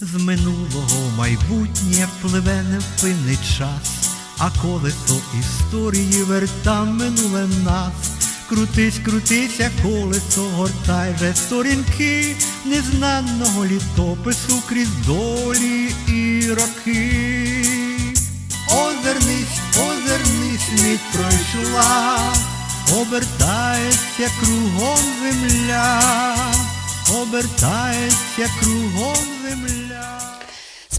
З минулого майбутнє пливе невпинний час, а колесо історії верта минуле нас. Крутись, як колесо, гортай же сторінки незнаного літопису крізь долі і роки. Озирнись, озирнись, мить пройшла, обертається кругом земля, обертається кругом земля.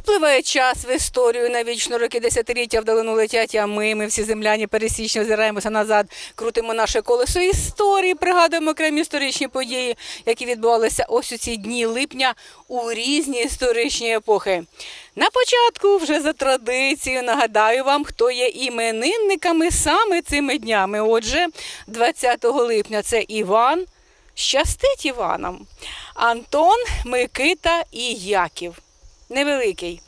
Спливає час в історію навічно роки десятиліття вдалину летять, а ми, ми всі земляні пересічно озираємося назад, крутимо наше колесо історії, пригадуємо окремі історичні події, які відбувалися ось у ці дні липня у різні історичні епохи. На початку, вже за традицією, нагадаю вам, хто є іменинниками саме цими днями. Отже, 20 липня це Іван. Щастить Іванам. Антон, Микита і Яків. Невеликий.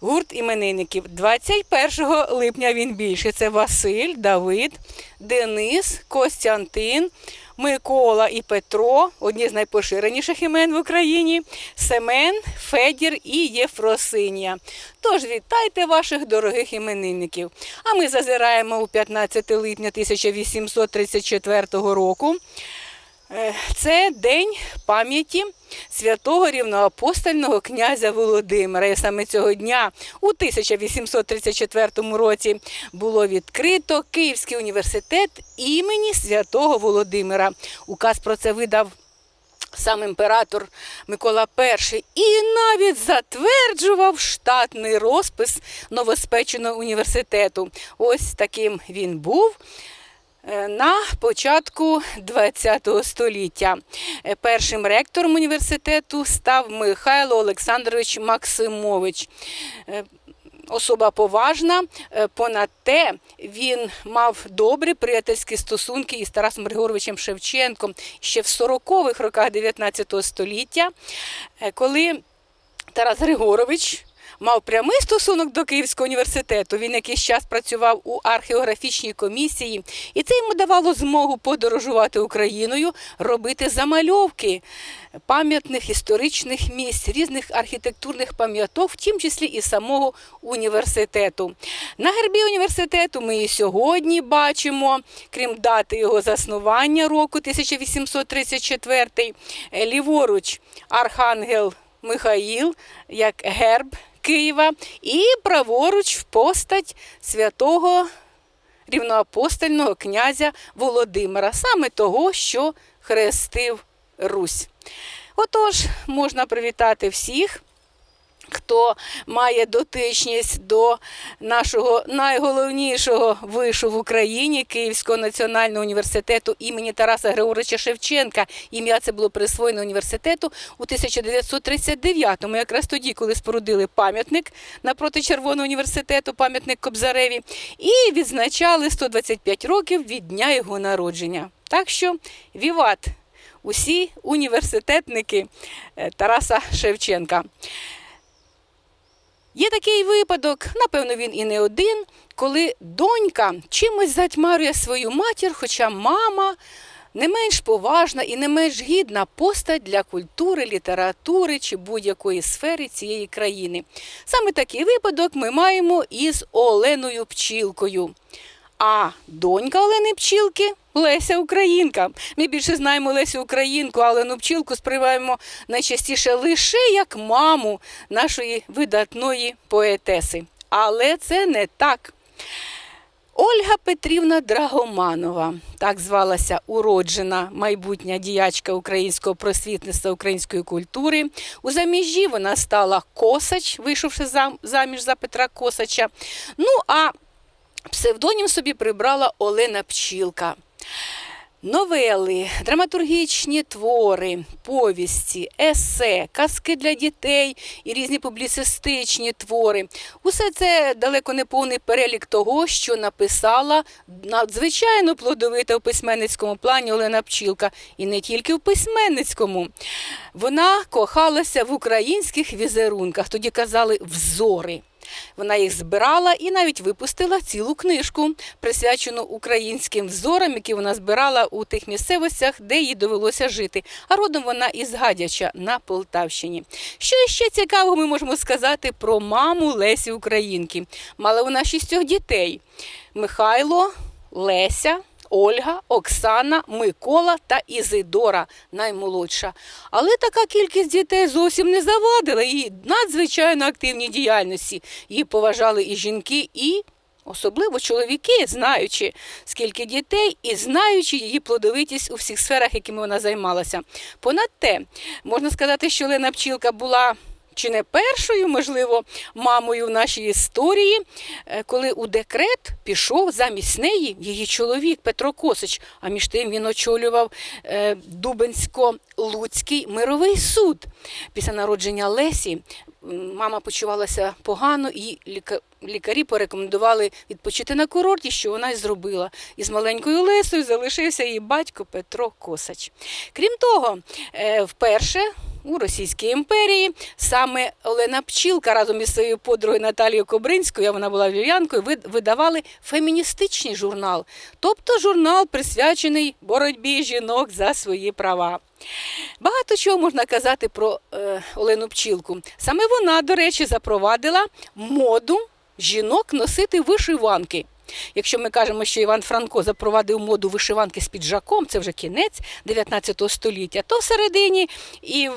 Гурт іменинників. 21 липня він більше. Це Василь, Давид, Денис, Костянтин, Микола і Петро, одні з найпоширеніших імен в Україні, Семен, Федір і Єфросинія. Тож вітайте ваших дорогих іменинників. А ми зазираємо у 15 липня 1834 року. Е, Це день пам'яті святого рівноапостольного князя Володимира. І саме цього дня у 1834 році було відкрито Київський університет імені святого Володимира. Указ про це видав сам імператор Микола І і навіть затверджував штатний розпис новоспеченого університету. Ось таким він був. Е, На початку ХХ століття Е, першим ректором університету став Михайло Олександрович Максимович. Е, Особа поважна, понад те він мав добрі приятельські стосунки із Тарасом Григоровичем Шевченком ще в 40-х роках 19 століття, коли Тарас Григорович мав прямий стосунок до Київського університету. Він якийсь час працював у археографічній комісії, і це йому давало змогу подорожувати Україною, робити замальовки пам'ятних історичних місць, різних архітектурних пам'яток, в тім числі і самого університету. На гербі університету ми і сьогодні бачимо, крім дати його заснування року 1834, е, ліворуч архангел Михаїл як герб Києва, і праворуч в постать святого рівноапостольного князя Володимира, саме того, що хрестив Русь. Отож, можна привітати всіх. Хто має дотичність до нашого найголовнішого вишу в Україні Київського національного університету імені Тараса Григоровича Шевченка. Ім'я це було присвоєно університету у 1939-му, якраз тоді, коли спорудили пам'ятник напроти Червоного університету, пам'ятник Кобзареві, і відзначали 125 років від дня його народження. Так що віват усі університетники е, Тараса Шевченка. Є такий випадок, напевно, він і не один, коли донька чимось затьмарює свою матір, хоча мама не менш поважна і не менш гідна постать для культури, літератури чи будь-якої сфери цієї країни. Саме такий випадок ми маємо із Оленою Пчілкою. А донька Олени Пчілки Леся Українка. Ми більше знаємо Лесю Українку, а Олену Пчілку сприймаємо найчастіше лише як маму нашої видатної поетеси. Але це не так. Ольга Петрівна Драгоманова, так звалася уроджена майбутня діячка українського просвітництва української культури. У заміжжі вона стала Косач, вийшовши заміж за Петра Косача. Ну а псевдонім собі прибрала Олена Пчілка. Новели, драматургічні твори, повісті, есе, казки для дітей і різні публіцистичні твори. Усе це далеко не повний перелік того, що написала надзвичайно плодовита в письменницькому плані Олена Пчілка. І не тільки в письменницькому. Вона кохалася в українських візерунках, тоді казали взори. Вона їх збирала і навіть випустила цілу книжку, присвячену українським взорам, які вона збирала у тих місцевостях, де їй довелося жити. А родом вона із Гадяча на Полтавщині. Що ще цікавого ми можемо сказати про маму Лесі Українки? Мала вона шістьох дітей: Михайло, Леся. Ольга, Оксана, Микола та Ізидора наймолодша. Але така кількість дітей зовсім не завадила її надзвичайно активній діяльності. Її поважали і жінки, і особливо чоловіки, знаючи, скільки дітей, і знаючи її плодовитість у всіх сферах, якими вона займалася. Понад те, можна сказати, що Лена Пчілка була. Чи не першою, можливо, мамою в нашій історії, е, коли у декрет пішов замість неї її чоловік Петро Косич. А між тим він очолював е, Дубенсько-Луцький мировий суд. Після народження Лесі мама почувалася погано, і ліка- лікарі порекомендували відпочити на курорті, що вона й зробила. І з маленькою Лесою залишився її батько Петро Косач. Крім того, е, вперше у Російській імперії саме Олена Пчілка разом із своєю подругою Наталією Кобринською, вона була вів'янкою, вид- видавали феміністичний журнал, тобто журнал, присвячений боротьбі жінок за свої права. Багато чого можна казати про е, Олену Пчілку. Саме вона, до речі, запровадила моду жінок носити вишиванки. Якщо ми кажемо, що Іван Франко запровадив моду вишиванки з піджаком, це вже кінець 19 століття, то всередині і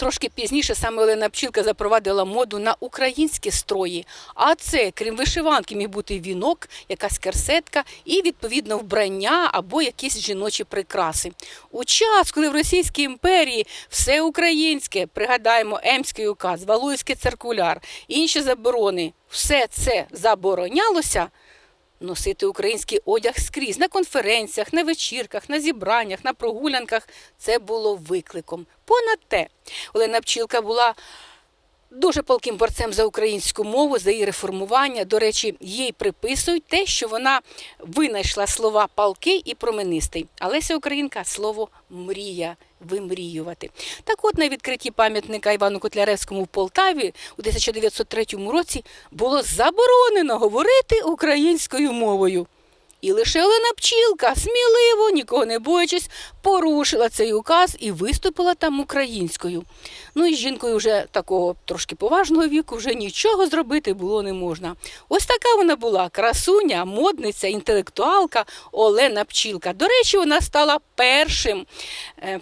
Трошки пізніше саме Олена Пчілка запровадила моду на українські строї. А це, крім вишиванки, міг бути вінок, якась керсетка і, відповідно, вбрання або якісь жіночі прикраси. У час, коли в Російській імперії все українське, пригадаємо, Емський указ, Валуйський циркуляр, інші заборони, все це заборонялося. Носити український одяг скрізь на конференціях, на вечірках, на зібраннях, на прогулянках це було викликом. Понад те, Олена Пчілка була дуже палким борцем за українську мову, за її реформування. До речі, їй приписують те, що вона винайшла слова палкий і променистий. А Леся Українка слово мрія. Вимріювати. Так от на відкритті пам'ятника Івану Котляревському в Полтаві у 1903 році було заборонено говорити українською мовою. І лише Олена Пчілка сміливо, нікого не боячись, порушила цей указ і виступила там українською. Ну і з жінкою вже такого трошки поважного віку вже нічого зробити було не можна. Ось така вона була красуня, модниця, інтелектуалка Олена Пчілка. До речі, вона стала першим. е,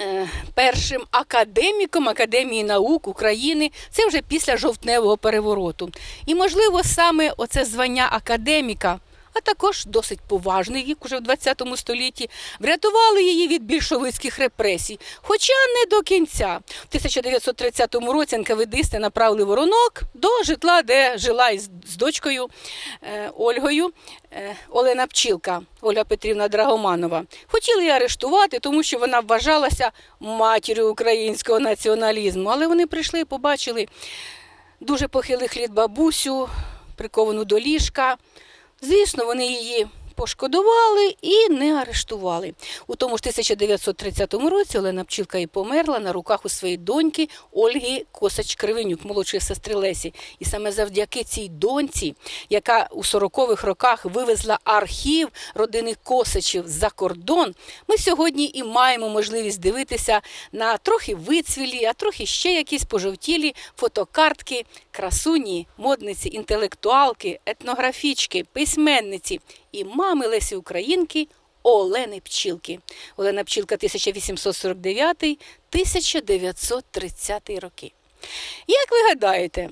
е, Першим академіком Академії наук України це вже після жовтневого перевороту. І, можливо, саме оце звання академіка, а також досить поважний вік уже в 20 столітті, врятували її від більшовицьких репресій. Хоча не до кінця. В 1930 році НКВДисти направили воронок до житла, де жила із з дочкою е, Ольгою е, Олена Пчілка, Ольга Петрівна Драгоманова. Хотіли її арештувати, тому що вона вважалася матір'ю українського націоналізму. Але вони прийшли і побачили дуже похилих літ бабусю, приковану до ліжка. Звісно, вони її пошкодували і не арештували. У тому ж 1930 році Олена Пчілка і померла на руках у своєї доньки Ольги Косач-Кривенюк, молодшої сестри Лесі. І саме завдяки цій доньці, яка у 40-х роках вивезла архів родини Косачів за кордон, ми сьогодні і маємо можливість дивитися на трохи вицвілі, а трохи ще якісь пожовтілі фотокартки красуні, модниці, інтелектуалки, етнографічки, письменниці і мами Лесі Українки Олени Пчілки. Олена Пчілка 1849-1930 роки. Як ви гадаєте,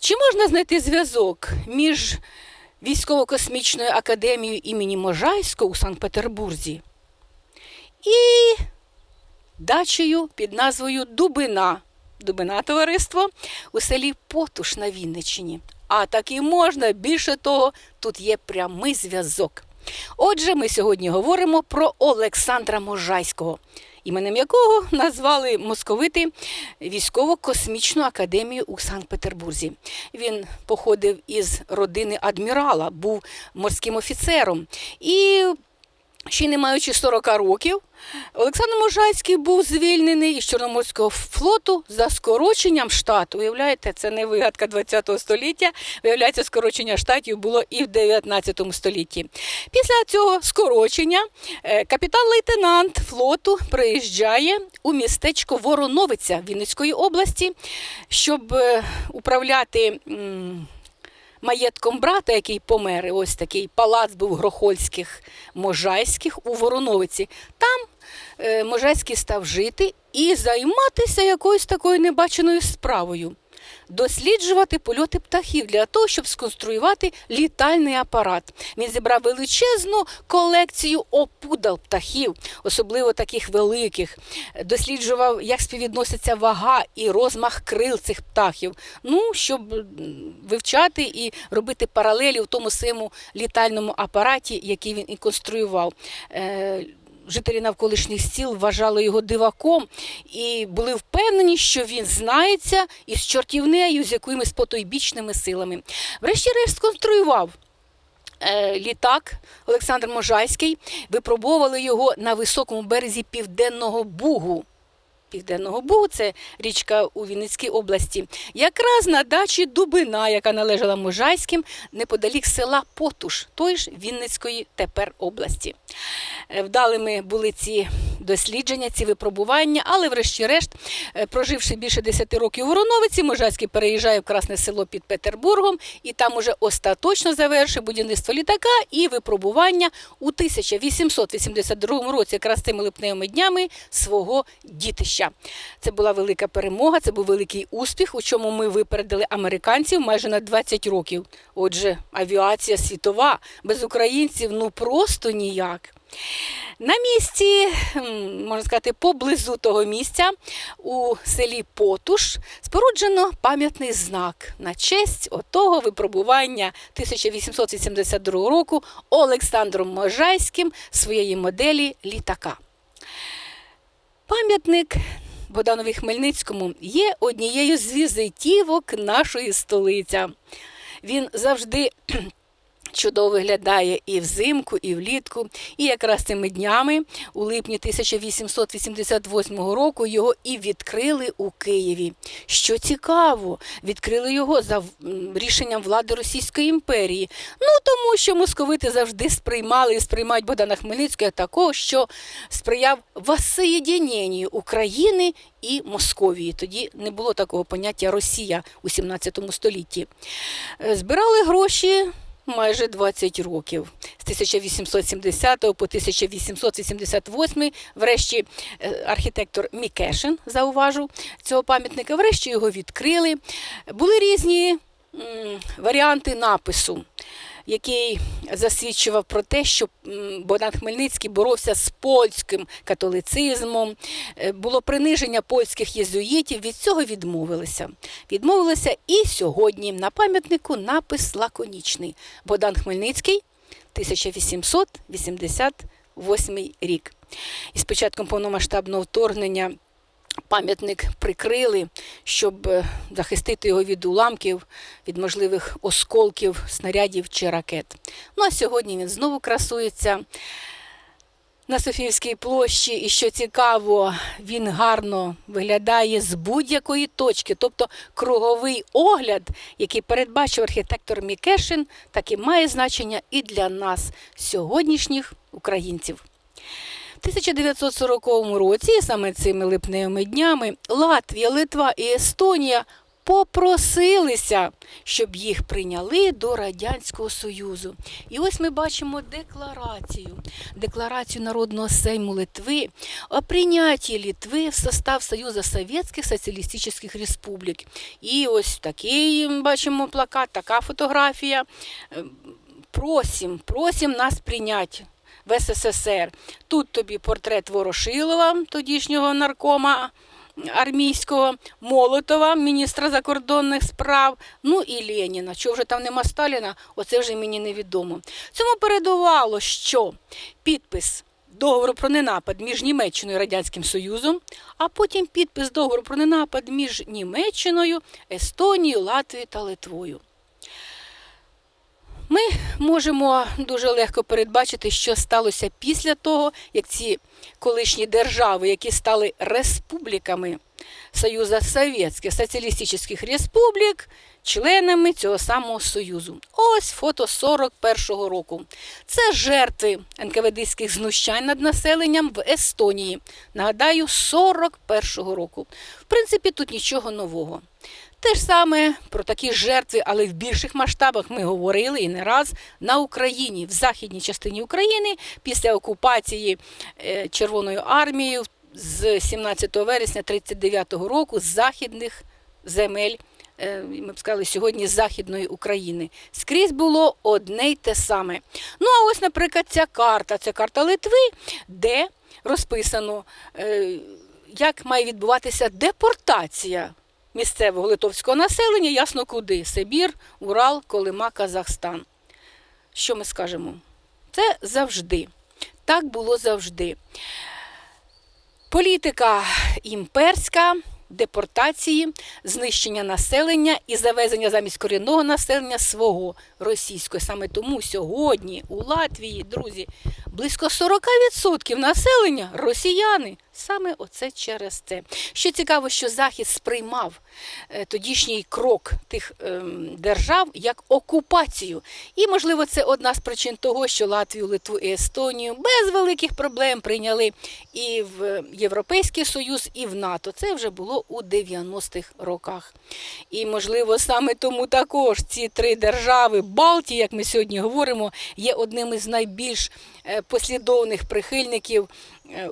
чи можна знайти зв'язок між Військово-космічною академією імені Можайського у Санкт-Петербурзі і дачею під назвою Дубина? Дубина товариство у селі Потуш на Вінниччині. А так і можна. Більше того, тут є прямий зв'язок. Отже, ми сьогодні говоримо про Олександра Можайського, іменем якого назвали московити військово-космічну академію у Санкт-Петербурзі. Він походив із родини адмірала, був морським офіцером і ще не маючи 40 років, Олександр Можайський був звільнений із Чорноморського флоту за скороченням штату. Уявляєте, це не вигадка ХХ століття. Виявляється, скорочення штатів було і в 19 столітті. Після цього скорочення е, капітан-лейтенант флоту приїжджає у містечко Вороновиця Вінницької області, щоб е, управляти. Маєтком брата, який помер, ось такий палац був Грохольських Можайських у Вороновиці. Там е, Можайський став жити і займатися якоюсь такою небаченою справою. Досліджувати польоти птахів для того, щоб сконструювати літальний апарат. Він зібрав величезну колекцію опудал птахів, особливо таких великих. Досліджував, як співвідноситься вага і розмах крил цих птахів. Ну, щоб вивчати і робити паралелі в тому самому літальному апараті, який він і конструював. Жителі навколишніх сіл вважали його диваком і були впевнені, що він знається із чортівнею, з якимись потойбічними силами. Врешті-решт сконструював е, літак Олександр Можайський, випробовували його на високому березі Південного Бугу. Південного Бугу, це річка у Вінницькій області, якраз на дачі Дубина, яка належала Можайським, неподалік села Потуш, той ж Вінницької тепер області. Е, Вдалими були ці дослідження, ці випробування, але, врешті-решт, е, проживши більше 10 років у Вороновиці, Можайський переїжджає в Красне село під Петербургом і там уже остаточно завершив будівництво літака і випробування у 1882 році, якраз тими липневими днями свого дітища. Це була велика перемога, це був великий успіх, у чому ми випередили американців майже на 20 років. Отже, авіація світова без українців ну просто ніяк. На місці, можна сказати, поблизу того місця у селі Потуш споруджено пам'ятний знак на честь отого випробування 1882 року Олександром Можайським своєї моделі літака. Пам'ятник Богданові Хмельницькому є однією з візитівок нашої столиця. Він завжди чудово виглядає і взимку, і влітку. І якраз цими днями, у липні 1888 року, його і відкрили у Києві. Що цікаво, відкрили його за рішенням влади Російської імперії. Ну тому, що московити завжди сприймали і сприймають Богдана Хмельницького такого, що сприяв воссоєдіненню України і Московії. Тоді не було такого поняття Росія у 17 столітті. Е, Збирали гроші майже 20 років. З 1870 по 1888, врешті е, архітектор Мікешин зауважив цього пам'ятника, врешті його відкрили. Були різні варіанти напису. Який засвідчував про те, що Богдан Хмельницький боровся з польським католицизмом, Е, було приниження польських єзуїтів, від цього відмовилися. Відмовилися і сьогодні на пам'ятнику напис лаконічний Богдан Хмельницький, 1888 рік. І з початком повномасштабного вторгнення пам'ятник прикрили, щоб е, захистити його від уламків, від можливих осколків, снарядів чи ракет. Ну а сьогодні він знову красується на Софіївській площі, і що цікаво, він гарно виглядає з будь-якої точки, тобто круговий огляд, який передбачив архітектор Мікешин, так і має значення і для нас, сьогоднішніх українців. В 1940 році, саме цими липневими днями, Латвія, Литва і Естонія попросилися, щоб їх прийняли до Радянського Союзу. І ось ми бачимо декларацію, декларацію Народного Сейму Литви о прийнятті Литви в состав Союзу Совєтських Соціалістичних Республік. І ось такий бачимо плакат, така фотографія. Е, Просім, просім нас прийняти в СССР. Тут тобі портрет Ворошилова, тодішнього наркома армійського, Молотова, міністра закордонних справ, ну і Леніна. Чого вже там нема Сталіна, оце вже мені невідомо. Цьому передувало, що підпис договору про ненапад між Німеччиною і Радянським Союзом, а потім підпис договору про ненапад між Німеччиною, Естонією, Латвією та Литвою. Ми можемо дуже легко передбачити, що сталося після того, як ці колишні держави, які стали республіками Союзу Совєтських Соціалістичних Республік, членами цього самого Союзу. Ось фото 41-го року. Це жертви НКВДських знущань над населенням в Естонії. Нагадаю, 41-го року. В принципі, тут нічого нового. Те ж саме про такі жертви, але в більших масштабах ми говорили і не раз на Україні, в західній частині України, після окупації е, Червоною армією з 17 вересня 39-го року з західних земель. е, Ми б сказали сьогодні Західної України. Скрізь було одне й те саме. Ну а ось, наприклад, ця карта. Це карта Литви, де розписано, е, як має відбуватися депортація місцевого литовського населення, ясно куди: Сибір, Урал, Колима, Казахстан. Що ми скажемо? Це завжди. Так було завжди. Політика імперська, депортації, знищення населення і завезення замість корінного населення свого російського. Саме тому сьогодні у Латвії, друзі, близько 40% населення росіяни. Саме оце через це. Що цікаво, що Захід сприймав е, тодішній крок тих ем, держав як окупацію. І, можливо, це одна з причин того, що Латвію, Литву і Естонію без великих проблем прийняли і в Європейський Союз, і в НАТО. Це вже було у 90-х роках. І, можливо, саме тому також ці три держави Балтії, як ми сьогодні говоримо, є одним із найбільш е, послідовних прихильників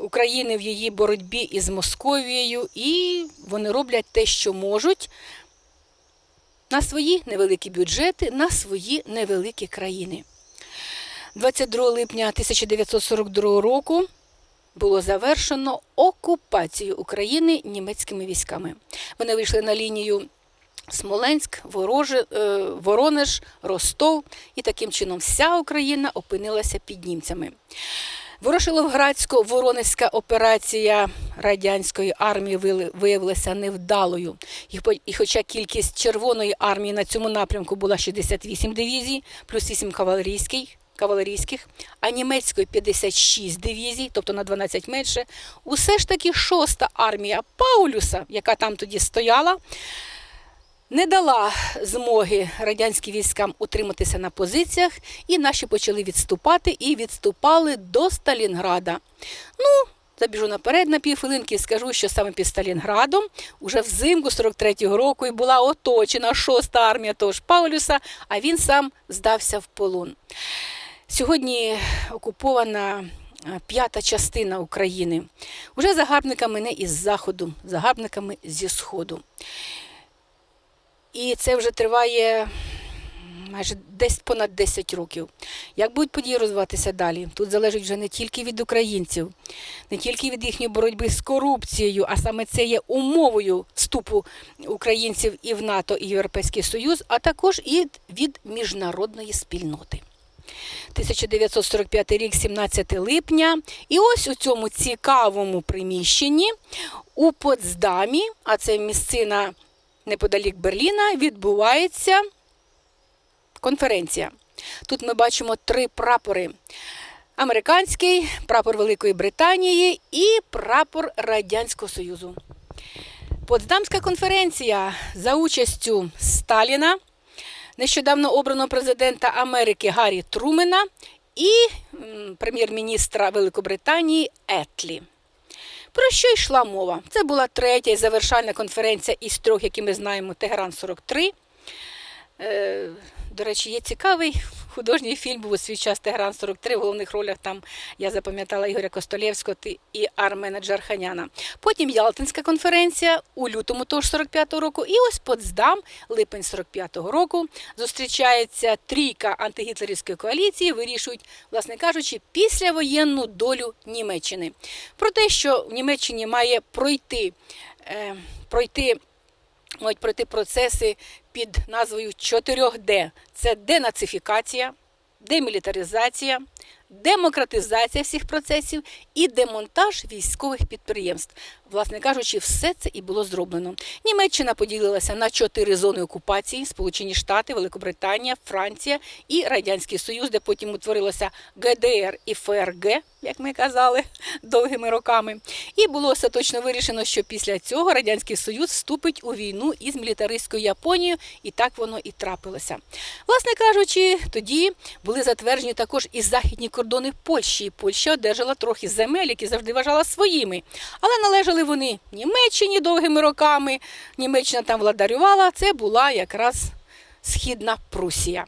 України в її боротьбі із Московією, і вони роблять те, що можуть. На свої невеликі бюджети, на свої невеликі країни. 22 липня 1942 року було завершено окупацію України німецькими військами. Вони вийшли на лінію Смоленськ, Вороже, е, Воронеж, Ростов, і таким чином вся Україна опинилася під німцями. Ворошиловградсько-Воронезька операція радянської армії виявилася невдалою. І хоча кількість Червоної армії на цьому напрямку була 68 дивізій, плюс 8 кавалерійських, кавалерійських, а німецької 56 дивізій, тобто на 12 менше, усе ж таки шоста армія Паулюса, яка там тоді стояла, не дала змоги радянським військам утриматися на позиціях, і наші почали відступати і відступали до Сталінграда. Ну, забіжу наперед на півхвилинки і скажу, що саме під Сталінградом уже взимку 43-го року і була оточена шоста армія того ж Паулюса, а він сам здався в полон. Сьогодні окупована е, п'ята частина України. Уже загарбниками не із заходу, загарбниками зі сходу. І це вже триває майже десь понад 10 років. Як будуть події розвиватися далі? Тут залежить вже не тільки від українців, не тільки від їхньої боротьби з корупцією, а саме це є умовою вступу українців і в НАТО, і в Європейський Союз, а також і від міжнародної спільноти. 1945 рік, 17 липня. І ось у цьому цікавому приміщенні у Потсдамі, а це місцина неподалік Берліна, відбувається конференція. Тут ми бачимо три прапори: американський, прапор Великої Британії і прапор Радянського Союзу. Потсдамська конференція за участю Сталіна, нещодавно обраного президента Америки Гаррі Трумена і прем'єр-міністра Великобританії Етлі. Про що йшла мова? Це була третя і завершальна конференція із трьох, які ми знаємо, Тегеран 43. Е, до речі, є цікавий художній фільм був у свій час Тегран 43. В головних ролях там я запам'ятала Ігоря Костолєвського і Армена Джарханяна. Потім Ялтинська конференція у лютому того ж 45-го року. І ось Потсдам, липень 45-го року. Зустрічається трійка антигітлерівської коаліції, вирішують, власне кажучи, післявоєнну долю Німеччини. Про те, що в Німеччині має пройти, е, пройти мають пройти процеси під назвою 4D. Це денацифікація, демілітаризація, демократизація всіх процесів і демонтаж військових підприємств. Власне кажучи, все це і було зроблено. Німеччина поділилася на чотири зони окупації: Сполучені Штати, Великобританія, Франція і Радянський Союз, де потім утворилося ГДР і ФРГ, як ми казали, довгими роками. І було остаточно вирішено, що після цього Радянський Союз вступить у війну із мілітаристською Японією, і так воно і трапилося. Власне кажучи, тоді були затверджені також і західні кордони Польщі. Польща одержала трохи земель, які завжди вважала своїми. Але належали вони Німеччині довгими роками. Німеччина там владарювала. Це була якраз Східна Прусія.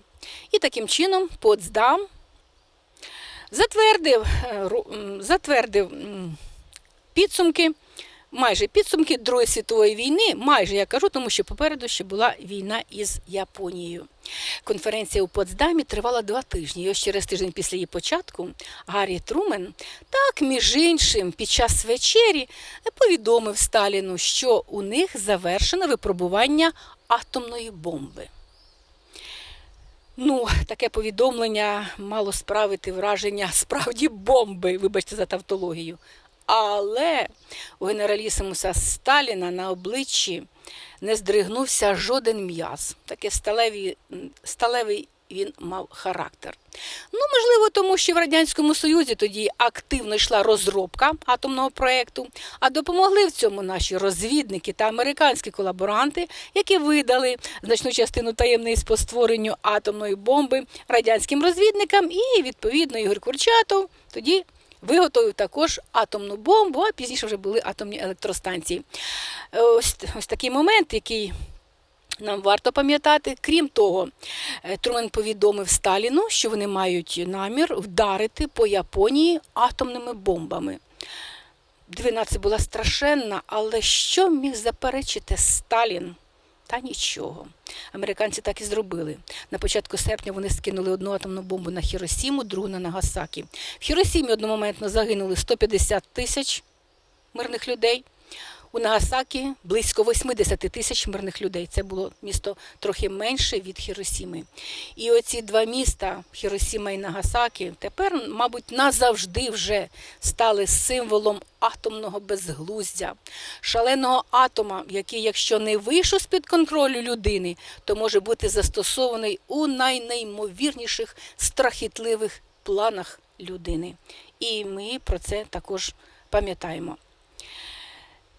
І таким чином Потсдам затвердив, е, затвердив підсумки, майже підсумки Другої світової війни, майже я кажу, тому що попереду ще була війна із Японією. Конференція у Потсдамі тривала два тижні. І ось через тиждень після її початку Гаррі Трумен, так між іншим, під час вечері повідомив Сталіну, що у них завершено випробування атомної бомби. Ну, таке повідомлення мало справити враження справді бомби, вибачте за тавтологію. Але у генералісимуса Сталіна на обличчі не здригнувся жоден м'яз. Сталевий, сталевий він мав характер. Ну, можливо, тому що в Радянському Союзі тоді активно йшла розробка атомного проєкту, а допомогли в цьому наші розвідники та американські колаборанти, які видали значну частину таємниць по створенню атомної бомби радянським розвідникам, і відповідно Ігор Курчатов тоді виготовив також атомну бомбу, а пізніше вже були атомні електростанції. Е, Ось, ось такий момент, який нам варто пам'ятати. Крім того, е, Трумен повідомив Сталіну, що вони мають намір вдарити по Японії атомними бомбами. Дивина це була страшенна, але що міг заперечити Сталін? Та нічого. Американці так і зробили. На початку серпня вони скинули одну атомну бомбу на Хіросіму, другу на Нагасакі. В Хіросімі одномоментно загинули 150 тисяч мирних людей. У Нагасакі близько 80 тисяч мирних людей. Це було місто трохи менше від Хіросіми. І оці два міста, Хіросіма і Нагасакі, тепер, мабуть, назавжди вже стали символом атомного безглуздя, шаленого атома, який, якщо не вийшов з-під контролю людини, то може бути застосований у найнеймовірніших страхітливих планах людини. І ми про це також пам'ятаємо.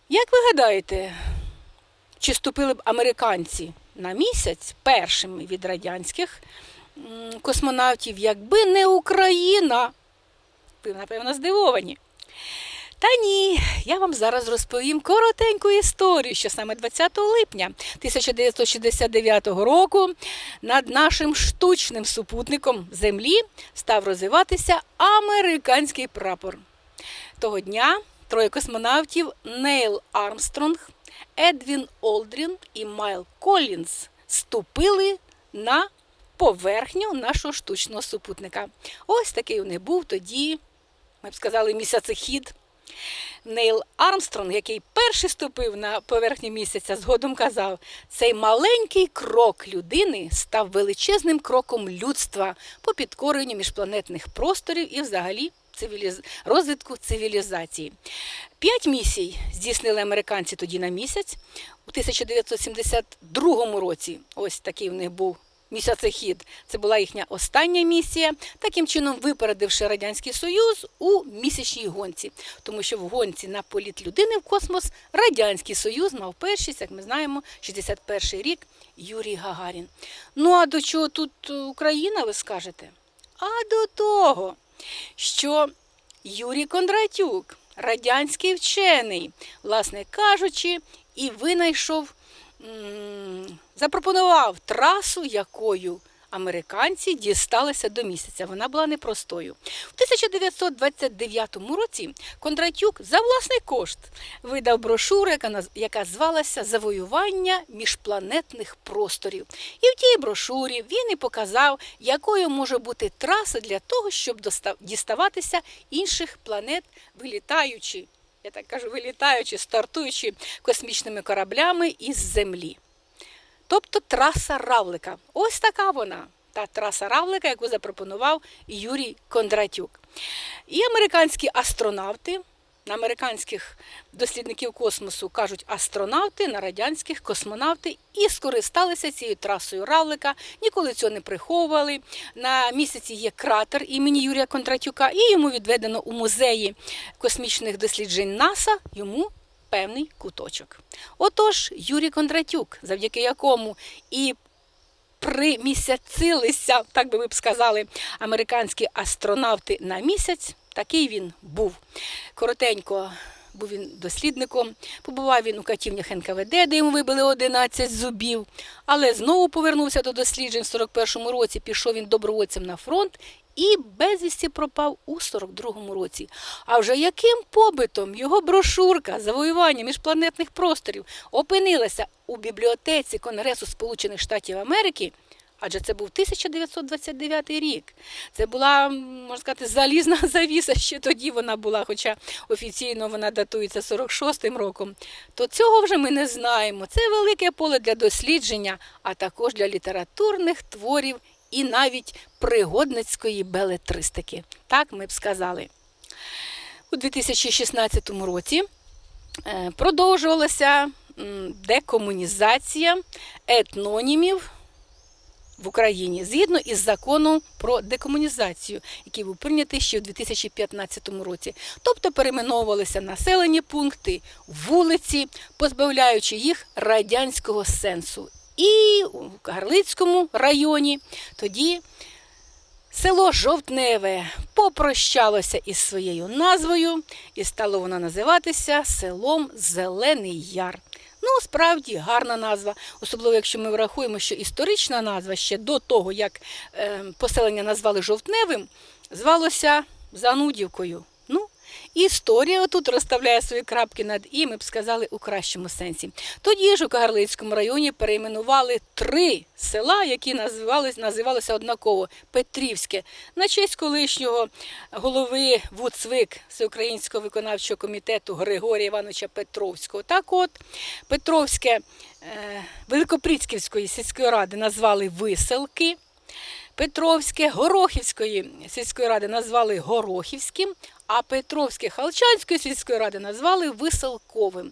Як ви гадаєте, чи ступили б американці на місяць першими від радянських космонавтів, якби не Україна? Ви, напевно, здивовані. Та ні, я вам зараз розповім коротеньку історію, що саме 20 липня 1969 року над нашим штучним супутником Землі став розвиватися американський прапор. Того дня троє космонавтів Нейл Армстронг, Едвін Олдрін і Майл Коллінз ступили на поверхню нашого штучного супутника. Ось такий у них був тоді, ми б сказали, місяцехід. Нейл Армстронг, який перший ступив на поверхню місяця, згодом казав, цей маленький крок людини став величезним кроком людства по підкоренню міжпланетних просторів і взагалі цивіліз... розвитку цивілізації. П'ять місій здійснили американці тоді на місяць. У 1972 році ось такий в них був місяцехід. Це була їхня остання місія, таким чином випередивши Радянський Союз у місячній гонці. Тому що в гонці на політ людини в космос Радянський Союз мав першість, як ми знаємо, 61 рік Юрій Гагарін. Ну а до чого тут Україна, ви скажете? А до того, що Юрій Кондратюк, радянський вчений, власне кажучи, і винайшов, запропонував трасу, якою американці дісталися до місяця. Вона була непростою. В 1929 році Кондратюк за власний кошт видав брошуру, яка, звалася Завоювання міжпланетних просторів. І в тій брошурі він і показав, якою може бути траса для того, щоб діставатися інших планет, вилітаючи, я так кажу, вилітаючи, стартуючи космічними кораблями із Землі. Тобто траса Равлика. Ось така вона. Та траса Равлика, яку запропонував Юрій Кондратюк. І американські астронавти на американських дослідників космосу кажуть астронавти, на радянських космонавти і скористалися цією трасою Равлика. Ніколи цього не приховували. На місяці є кратер імені Юрія Кондратюка, і йому відведено у музеї космічних досліджень НАСА йому певний куточок. Отож, Юрій Кондратюк, завдяки якому і примісяцилися, так би ви б сказали, американські астронавти на місяць. Такий він був. Коротенько був він дослідником. Побував він у катівнях НКВД, де йому вибили 11 зубів. Але знову повернувся до досліджень в 41-му році. Пішов він добровольцем на фронт і безвісті пропав у 42-му році. А вже яким побитом його брошурка завоювання міжпланетних просторів опинилася у бібліотеці Конгресу Сполучених Штатів Америки? Адже це був 1929 рік. Це була, можна сказати, залізна завіса. Ще тоді вона була, хоча офіційно вона датується 46-м роком. То цього вже ми не знаємо. Це велике поле для дослідження, а також для літературних творів і навіть пригодницької белетристики. Так ми б сказали. У 2016 році е, продовжувалася декомунізація етнонімів в Україні згідно із законом про декомунізацію, який був прийнятий ще в 2015 році. Тобто перейменовувалися населені пункти, вулиці, позбавляючи їх радянського сенсу. І у Гарлицькому районі тоді село Жовтневе попрощалося із своєю назвою, і стало воно називатися селом Зелений Яр. Ну, справді гарна назва, особливо якщо ми врахуємо, що історична назва ще до того, як е, поселення назвали Жовтневим, звалося Занудівкою. Історія тут розставляє свої крапки над і, ми б сказали, у кращому сенсі. Тоді ж у Кагарлицькому районі перейменували три села, які називались, називалися однаково Петрівське, на честь колишнього голови ВУЦВИК Всеукраїнського виконавчого комітету Григорія Івановича Петровського. Так от, Петровське е, Великоприцьківської сільської ради назвали Виселки. Петровське Горохівської сільської ради назвали Горохівським, а Петровське Халчанської сільської ради назвали Виселковим.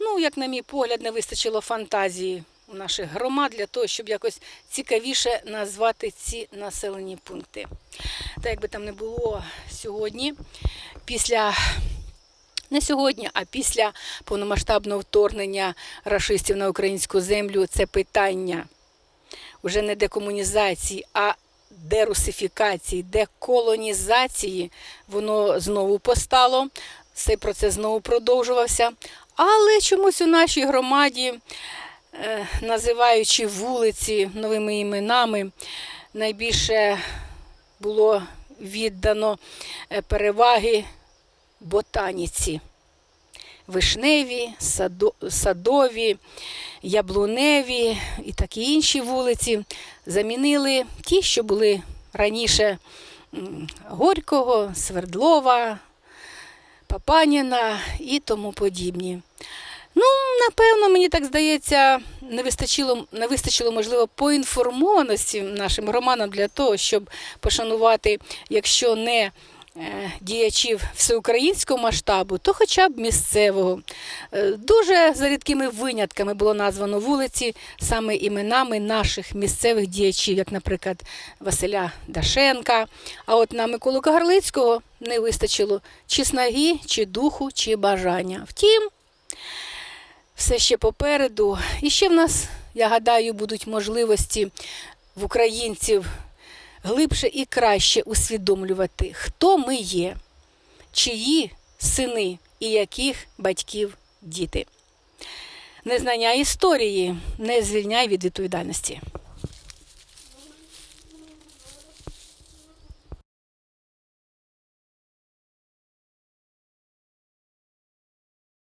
Ну, як на мій погляд, не вистачило фантазії у наших громад для того, щоб якось цікавіше назвати ці населені пункти. Та як би там не було сьогодні, після не сьогодні, а після повномасштабного вторгнення рашистів на українську землю це питання вже не декомунізації, а дерусифікації, деколонізації, воно знову постало. Цей процес знову продовжувався. Але чомусь у нашій громаді, е, називаючи вулиці новими іменами, найбільше було віддано е, переваги ботаніці. Вишневі, садові, яблуневі і такі інші вулиці замінили ті, що були раніше Горького, Свердлова, Папаніна і тому подібні. Ну, напевно, мені так здається, не вистачило, не вистачило, можливо, поінформованості нашим романам для того, щоб пошанувати, якщо не діячів всеукраїнського масштабу, то хоча б місцевого. Е, Дуже за рідкими винятками було названо вулиці саме іменами наших місцевих діячів, як, наприклад, Василя Дашенка. А от на Миколу Кагарлицького не вистачило чи снаги, чи духу, чи бажання. Втім, все ще попереду. І ще в нас, я гадаю, будуть можливості в українців глибше і краще усвідомлювати, хто ми є, чиї сини і яких батьків діти. Незнання історії не звільняй від відповідальності.